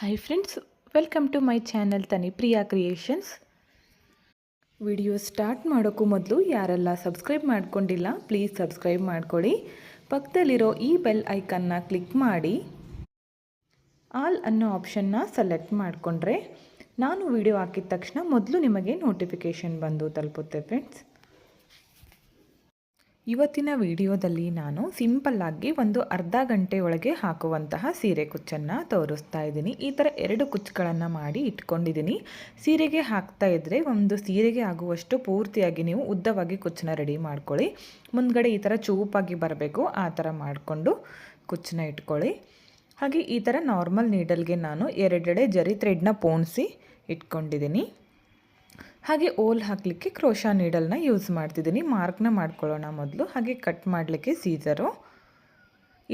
Hi friends welcome to my channel Tanipriya creations video start ಮಾಡೋಕ್ಕೂ ಮೊದಲು ಯಾರೆಲ್ಲ subscribe ಮಾಡ್ಕೊಂಡಿಲ್ಲ ಪ್ಲೀಸ್ ಸಬ್ಸ್ಕ್ರೈಬ್ ಮಾಡ್ಕೊಳ್ಳಿ ಪಕ್ಕದಲ್ಲಿರೋ ಈ ಬೆಲ್ ಐಕನ್ನ ಕ್ಲಿಕ್ ಮಾಡಿ ಆಲ್ ಅನ್ನೋ ಆಪ್ಷನ್ನ ಸೆಲೆಕ್ಟ್ ಮಾಡಿಕೊಂಡ್ರೆ ನಾನು ವಿಡಿಯೋ ಹಾಕಿದ ತಕ್ಷಣ ಮೊದಲು ನಿಮಗೆ ನೋಟಿಫಿಕೇಷನ್ ಬಂದು ತಲುಪುತ್ತೆ ಫ್ರೆಂಡ್ಸ್ ಇವತ್ತಿನ ವಿಡಿಯೋದಲ್ಲಿ ನಾನು ಸಿಂಪಲ್ಲಾಗಿ ಒಂದು ಅರ್ಧ ಗಂಟೆ ಒಳಗೆ ಹಾಕುವಂತಹ ಸೀರೆ ಕುಚ್ಚನ್ನು ತೋರಿಸ್ತಾ ಇದ್ದೀನಿ. ಈ ಥರ ಎರಡು ಕುಚ್ಚುಗಳನ್ನು ಮಾಡಿ ಇಟ್ಕೊಂಡಿದ್ದೀನಿ. ಸೀರೆಗೆ ಹಾಕ್ತಾ ಇದ್ದರೆ ಒಂದು ಸೀರೆಗೆ ಆಗುವಷ್ಟು ಪೂರ್ತಿಯಾಗಿ ನೀವು ಉದ್ದವಾಗಿ ಕುಚ್ಚನ್ನ ರೆಡಿ ಮಾಡ್ಕೊಳ್ಳಿ. ಮುಂದ್ಗಡೆ ಈ ಥರ ಚೂಪಾಗಿ ಬರಬೇಕು, ಆ ಥರ ಮಾಡಿಕೊಂಡು ಕುಚ್ಚನ್ನ ಇಟ್ಕೊಳ್ಳಿ. ಹಾಗೆ ಈ ಥರ ನಾರ್ಮಲ್ ನೀಡಲ್ಗೆ ನಾನು ಎರಡೆಡೆ ಜರಿ ಥ್ರೆಡ್ನ ಪೋಣಿಸಿ ಇಟ್ಕೊಂಡಿದ್ದೀನಿ. ಹಾಗೆ ಓಲ್ ಹಾಕಲಿಕ್ಕೆ ಕ್ರೋಶಾ ನೀಡಲ್ನ ಯೂಸ್ ಮಾಡ್ತಿದ್ದೀನಿ. ಮಾರ್ಕ್ನ ಮಾಡ್ಕೊಳ್ಳೋಣ ಮೊದಲು. ಹಾಗೆ ಕಟ್ ಮಾಡಲಿಕ್ಕೆ ಸೀಸರು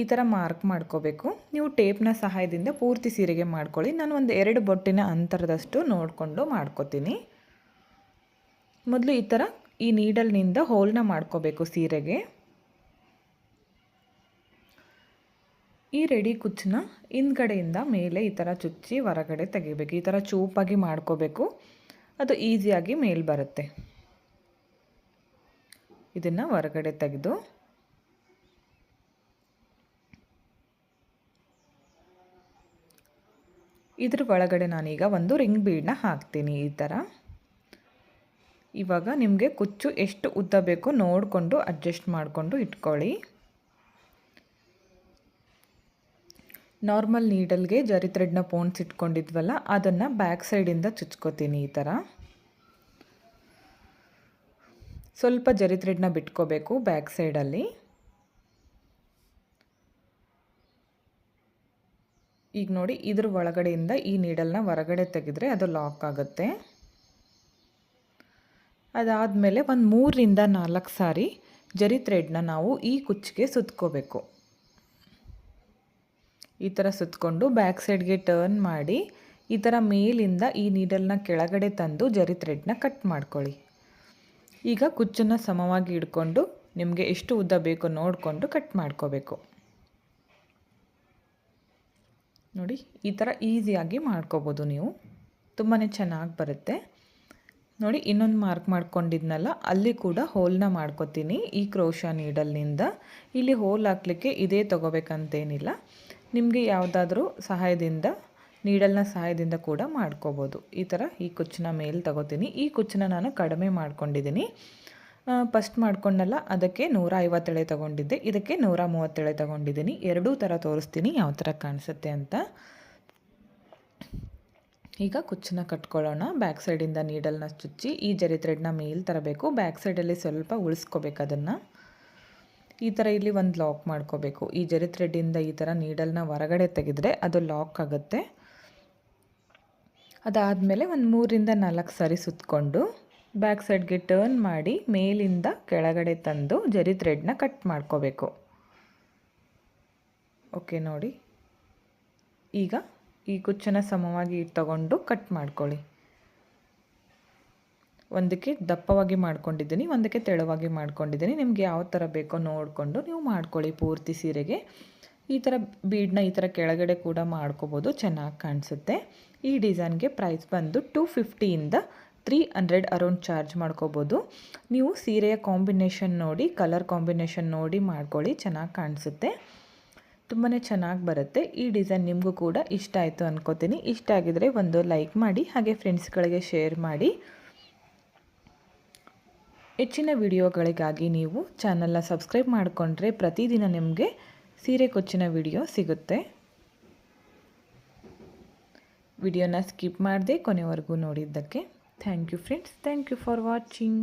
ಈ ಥರ ಮಾರ್ಕ್ ಮಾಡ್ಕೋಬೇಕು. ನೀವು ಟೇಪ್ನ ಸಹಾಯದಿಂದ ಪೂರ್ತಿ ಸೀರೆಗೆ ಮಾಡ್ಕೊಳ್ಳಿ. ನಾನು ಒಂದು ಎರಡು ಬೊಟ್ಟಿನ ಅಂತರದಷ್ಟು ನೋಡಿಕೊಂಡು ಮಾಡ್ಕೋತೀನಿ. ಮೊದಲು ಈ ಥರ ಈ ನೀಡಲ್ನಿಂದ ಹೋಲ್ನ ಮಾಡ್ಕೋಬೇಕು ಸೀರೆಗೆ. ಈ ರೆಡಿ ಕುಚ್ಚನ್ನ ಹಿಂದ್ಗಡೆಯಿಂದ ಮೇಲೆ ಈ ಥರ ಚುಚ್ಚಿ ಹೊರಗಡೆ ತೆಗಿಬೇಕು. ಈ ಥರ ಚೂಪಾಗಿ ಮಾಡ್ಕೋಬೇಕು. ಅದು ಈಸಿಯಾಗಿ ಮೇಲ್ ಬರುತ್ತೆ. ಇದನ್ನು ಹೊರಗಡೆ ತೆಗೆದು ಇದ್ರ ಒಳಗಡೆ ನಾನೀಗ ಒಂದು ರಿಂಗ್ ಬೀಡನ್ನ ಹಾಕ್ತೀನಿ ಈ ಥರ ಇವಾಗ ನಿಮಗೆ ಕುಚ್ಚು ಎಷ್ಟು ಉದ್ದ ಬೇಕೋ ನೋಡಿಕೊಂಡು ಅಡ್ಜಸ್ಟ್ ಮಾಡಿಕೊಂಡು ಇಟ್ಕೊಳ್ಳಿ. ನಾರ್ಮಲ್ ನೀಡಲ್ಗೆ ಜರಿ ಥ್ರೆಡ್ನ ಪೋನ್ಸ್ ಇಟ್ಕೊಂಡಿದ್ವಲ್ಲ, ಅದನ್ನು ಬ್ಯಾಕ್ ಸೈಡಿಂದ ಚುಚ್ಕೋತೀನಿ ಈ ಥರ ಸ್ವಲ್ಪ ಜರಿ ಥ್ರೆಡ್ನ ಬಿಟ್ಕೋಬೇಕು ಬ್ಯಾಕ್ ಸೈಡಲ್ಲಿ. ಈಗ ನೋಡಿ, ಇದ್ರ ಒಳಗಡೆಯಿಂದ ಈ ನೀಡಲ್ನ ಹೊರಗಡೆ ತೆಗೆದ್ರೆ ಅದು ಲಾಕ್ ಆಗುತ್ತೆ. ಅದಾದಮೇಲೆ ಒಂದು ಮೂರರಿಂದ ನಾಲ್ಕು ಸಾರಿ ಜರಿ ಥ್ರೆಡ್ನ ನಾವು ಈ ಕುಚ್ಚಿಗೆ ಸುತ್ಕೋಬೇಕು. ಈ ಥರ ಸುತ್ತಕೊಂಡು ಬ್ಯಾಕ್ ಸೈಡ್ಗೆ ಟರ್ನ್ ಮಾಡಿ ಈ ಥರ ಮೇಲಿಂದ ಈ ನೀಡಲ್ನ ಕೆಳಗಡೆ ತಂದು ಜರಿ ಥ್ರೆಡ್ನ ಕಟ್ ಮಾಡ್ಕೊಳ್ಳಿ. ಈಗ ಕುಚ್ಚನ್ನು ಸಮವಾಗಿ ಇಡ್ಕೊಂಡು ನಿಮಗೆ ಎಷ್ಟು ಉದ್ದ ಬೇಕೋ ನೋಡಿಕೊಂಡು ಕಟ್ ಮಾಡ್ಕೋಬೇಕು. ನೋಡಿ, ಈ ಥರ ಈಸಿಯಾಗಿ ಮಾಡ್ಕೋಬೋದು ನೀವು. ತುಂಬಾ ಚೆನ್ನಾಗಿ ಬರುತ್ತೆ. ನೋಡಿ, ಇನ್ನೊಂದು ಮಾರ್ಕ್ ಮಾಡ್ಕೊಂಡಿದ್ನಲ್ಲ, ಅಲ್ಲಿ ಕೂಡ ಹೋಲ್ನ ಮಾಡ್ಕೋತೀನಿ ಈ ಕ್ರೋಶ ನೀಡಲ್ನಿಂದ ಇಲ್ಲಿ ಹೋಲ್ ಹಾಕ್ಲಿಕ್ಕೆ ಇದೇ ತೊಗೋಬೇಕಂತೇನಿಲ್ಲ. ನಿಮಗೆ ಯಾವುದಾದ್ರೂ ಸಹಾಯದಿಂದ, ನೀಡಲ್ನ ಸಹಾಯದಿಂದ ಕೂಡ ಮಾಡ್ಕೋಬೋದು. ಈ ಥರ ಈ ಕುಚ್ಚನ್ನ ಮೇಲೆ ತಗೋತೀನಿ. ಈ ಕುಚ್ಚನ್ನ ನಾನು ಕಡಿಮೆ ಮಾಡ್ಕೊಂಡಿದ್ದೀನಿ. ಫಸ್ಟ್ ಮಾಡ್ಕೊಂಡಲ್ಲ, ಅದಕ್ಕೆ ನೂರ ಐವತ್ತೆಳೆ ತೊಗೊಂಡಿದ್ದೆ. ಇದಕ್ಕೆ ನೂರ ಮೂವತ್ತೆಳೆ ತೊಗೊಂಡಿದ್ದೀನಿ. ಎರಡೂ ಥರ ತೋರಿಸ್ತೀನಿ ಯಾವ ಥರ ಕಾಣಿಸುತ್ತೆ ಅಂತ. ಈಗ ಕುಚ್ಚನ್ನ ಕಟ್ಕೊಳ್ಳೋಣ. ಬ್ಯಾಕ್ ಸೈಡಿಂದ ನೀಡಲ್ನ ಚುಚ್ಚಿ, ಈ ಜರಿ ಥ್ರೆಡ್ನ ಮೇಲೆ ತರಬೇಕು. ಬ್ಯಾಕ್ ಸೈಡಲ್ಲಿ ಸ್ವಲ್ಪ ಉಳಿಸ್ಕೋಬೇಕು ಅದನ್ನು. ಈ ಥರ ಇಲ್ಲಿ ಒಂದು ಲಾಕ್ ಮಾಡ್ಕೋಬೇಕು. ಈ ಜರಿ ಥ್ರೆಡ್ಡಿಂದ ಈ ಥರ ನೀಡಲ್ನ ಹೊರಗಡೆ ತೆಗೆದ್ರೆ ಅದು ಲಾಕ್ ಆಗುತ್ತೆ. ಅದಾದಮೇಲೆ ಒಂದು ಮೂರಿಂದ ನಾಲ್ಕು ಸಾರಿ ಸುತ್ತಕೊಂಡು ಬ್ಯಾಕ್ ಸೈಡ್ಗೆ ಟರ್ನ್ ಮಾಡಿ ಮೇಲಿಂದ ಕೆಳಗಡೆ ತಂದು ಜರಿ ಥ್ರೆಡ್ನ ಕಟ್ ಮಾಡ್ಕೋಬೇಕು. ಓಕೆ ನೋಡಿ. ಈಗ ಈ ಕುಚ್ಚನ ಸಮವಾಗಿ ತಗೊಂಡು ಕಟ್ ಮಾಡ್ಕೊಳ್ಳಿ. ಒಂದಕ್ಕೆ ದಪ್ಪವಾಗಿ ಮಾಡ್ಕೊಂಡಿದ್ದೀನಿ, ಒಂದಕ್ಕೆ ತೆಳುವಾಗಿ ಮಾಡ್ಕೊಂಡಿದ್ದೀನಿ. ನಿಮ್ಗೆ ಯಾವ ಥರ ಬೇಕೋ ನೋಡಿಕೊಂಡು ನೀವು ಮಾಡ್ಕೊಳ್ಳಿ ಪೂರ್ತಿ ಸೀರೆಗೆ. ಈ ಥರ ಬೀಡನ್ನ ಈ ಥರ ಕೆಳಗಡೆ ಕೂಡ ಮಾಡ್ಕೋಬೋದು, ಚೆನ್ನಾಗಿ ಕಾಣಿಸುತ್ತೆ. ಈ ಡಿಸೈನ್ಗೆ ಪ್ರೈಸ್ ಬಂದು ಟೂ ಫಿಫ್ಟಿಯಿಂದ ತ್ರೀ ಹಂಡ್ರೆಡ್ ಅರೌಂಡ್ ಚಾರ್ಜ್ ಮಾಡ್ಕೋಬೋದು. ನೀವು ಸೀರೆಯ ಕಾಂಬಿನೇಷನ್ ನೋಡಿ, ಕಲರ್ ಕಾಂಬಿನೇಷನ್ ನೋಡಿ ಮಾಡ್ಕೊಳ್ಳಿ, ಚೆನ್ನಾಗಿ ಕಾಣಿಸುತ್ತೆ. ತುಂಬಾ ಚೆನ್ನಾಗಿ ಬರುತ್ತೆ. ಈ ಡಿಸೈನ್ ನಿಮಗೂ ಕೂಡ ಇಷ್ಟ ಆಯಿತು ಅನ್ಕೋತೀನಿ. ಇಷ್ಟ ಆಗಿದರೆ ಒಂದು ಲೈಕ್ ಮಾಡಿ, ಹಾಗೆ ಫ್ರೆಂಡ್ಸ್ಗಳಿಗೆ ಶೇರ್ ಮಾಡಿ. ಹೆಚ್ಚಿನ ವಿಡಿಯೋಗಳಿಗಾಗಿ ನೀವು ಚಾನಲ್ನ ಸಬ್ಸ್ಕ್ರೈಬ್ ಮಾಡಿಕೊಂಡ್ರೆ ಪ್ರತಿದಿನ ನಿಮಗೆ ಸೀರೆ ಕೊಚ್ಚಿನ ವಿಡಿಯೋ ಸಿಗುತ್ತೆ. ವಿಡಿಯೋನ ಸ್ಕಿಪ್ ಮಾಡದೆ ಕೊನೆವರೆಗೂ ನೋಡಿದ್ದಕ್ಕೆ thank you friends. Thank you for watching.